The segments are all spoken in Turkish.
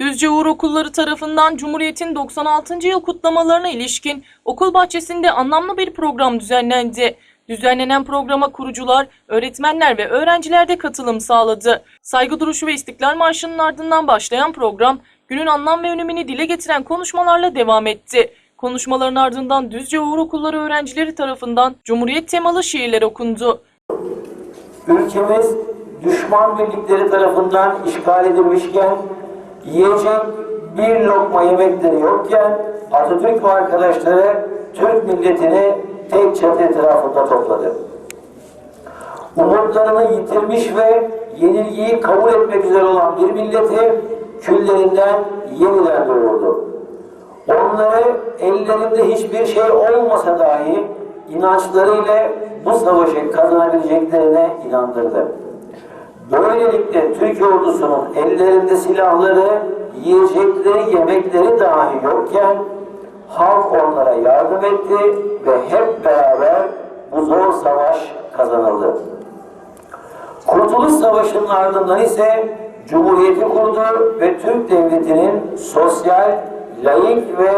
Düzce Uğur Okulları tarafından Cumhuriyet'in 96. yıl kutlamalarına ilişkin okul bahçesinde anlamlı bir program düzenlendi. Düzenlenen programa kurucular, öğretmenler ve öğrenciler de katılım sağladı. Saygı duruşu ve İstiklal Marşı'nın ardından başlayan program, günün anlam ve önemini dile getiren konuşmalarla devam etti. Konuşmaların ardından Düzce Uğur Okulları öğrencileri tarafından Cumhuriyet temalı şiirler okundu. Ülkemiz düşman birlikleri tarafından işgal edilmişken yiyecek bir lokma yemekleri yokken Atatürk ve arkadaşları Türk milletini tek çatı etrafında topladı. Umutlarını yitirmiş ve yenilgiyi kabul etmek üzere olan bir milleti küllerinden yeniden doğurdu. Onları ellerinde hiçbir şey olmasa dahi inançlarıyla bu savaşı kazanabileceklerine inandırdı. Böylelikle Türk ordusunun ellerinde silahları, yiyecekleri, yemekleri dahi yokken halk onlara yardım etti ve hep beraber bu zor savaş kazanıldı. Kurtuluş Savaşı'nın ardından ise Cumhuriyeti kurdu ve Türk Devleti'nin sosyal, layık ve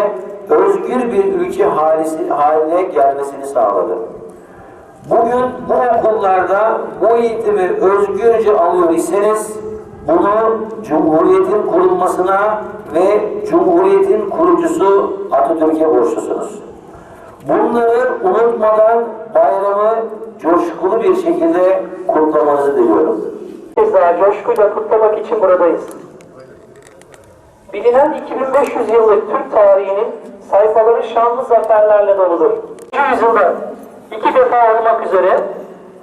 özgür bir ülke haline gelmesini sağladı. Bugün bu okullarda bu eğitimi özgürce alıyor iseniz bunu Cumhuriyet'in kurulmasına ve Cumhuriyet'in kurucusu Atatürk'e borçlusunuz. Bunları unutmadan bayramı coşkulu bir şekilde kutlamanızı diliyorum. kez daha coşkuyla kutlamak için buradayız. Bilinen 2500 yıllık Türk tarihinin sayfaları şanlı zaferlerle doludur. 200 yılda iki defa olmak üzere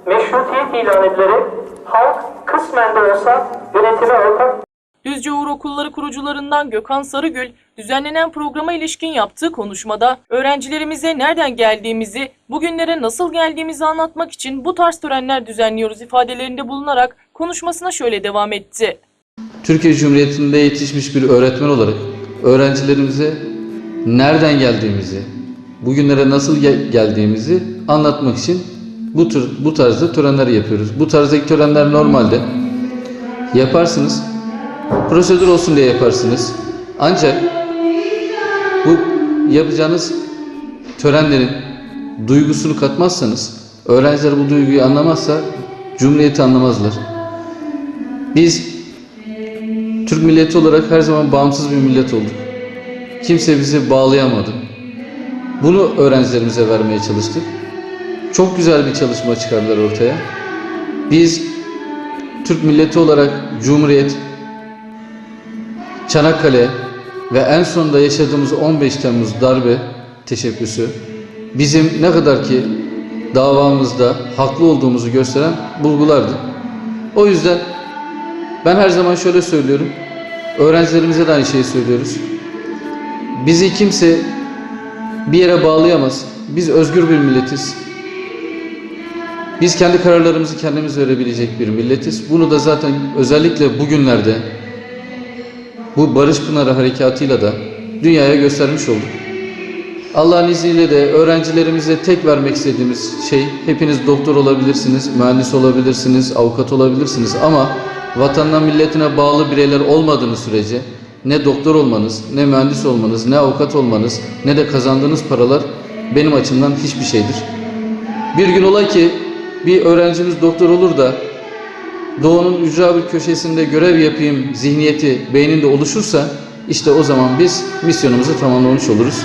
meşrutiyet ilan edilerek halk kısmen de olsa yönetime ortak Düzce Uğur Okulları kurucularından Gökhan Sarıgül, düzenlenen programa ilişkin yaptığı konuşmada öğrencilerimize nereden geldiğimizi, bugünlere nasıl geldiğimizi anlatmak için bu tarz törenler düzenliyoruz ifadelerinde bulunarak konuşmasına şöyle devam etti. Türkiye Cumhuriyeti'nde yetişmiş bir öğretmen olarak öğrencilerimize nereden geldiğimizi, bugünlere nasıl gel- geldiğimizi anlatmak için bu tür bu tarzda törenler yapıyoruz. Bu tarzdaki törenler normalde yaparsınız. Prosedür olsun diye yaparsınız. Ancak bu yapacağınız törenlerin duygusunu katmazsanız, öğrenciler bu duyguyu anlamazsa Cumhuriyeti anlamazlar. Biz Türk milleti olarak her zaman bağımsız bir millet olduk. Kimse bizi bağlayamadı. Bunu öğrencilerimize vermeye çalıştık. Çok güzel bir çalışma çıkardılar ortaya. Biz Türk milleti olarak Cumhuriyet, Çanakkale ve en sonunda yaşadığımız 15 Temmuz darbe teşebbüsü bizim ne kadar ki davamızda haklı olduğumuzu gösteren bulgulardı. O yüzden ben her zaman şöyle söylüyorum. Öğrencilerimize de aynı şeyi söylüyoruz. Bizi kimse bir yere bağlayamaz. Biz özgür bir milletiz. Biz kendi kararlarımızı kendimiz verebilecek bir milletiz. Bunu da zaten özellikle bugünlerde bu Barış Pınarı harekatıyla da dünyaya göstermiş olduk. Allah'ın izniyle de öğrencilerimize tek vermek istediğimiz şey hepiniz doktor olabilirsiniz, mühendis olabilirsiniz, avukat olabilirsiniz ama vatanına milletine bağlı bireyler olmadığınız sürece ne doktor olmanız, ne mühendis olmanız, ne avukat olmanız, ne de kazandığınız paralar benim açımdan hiçbir şeydir. Bir gün ola ki bir öğrencimiz doktor olur da doğunun ücra bir köşesinde görev yapayım zihniyeti beyninde oluşursa işte o zaman biz misyonumuzu tamamlamış oluruz.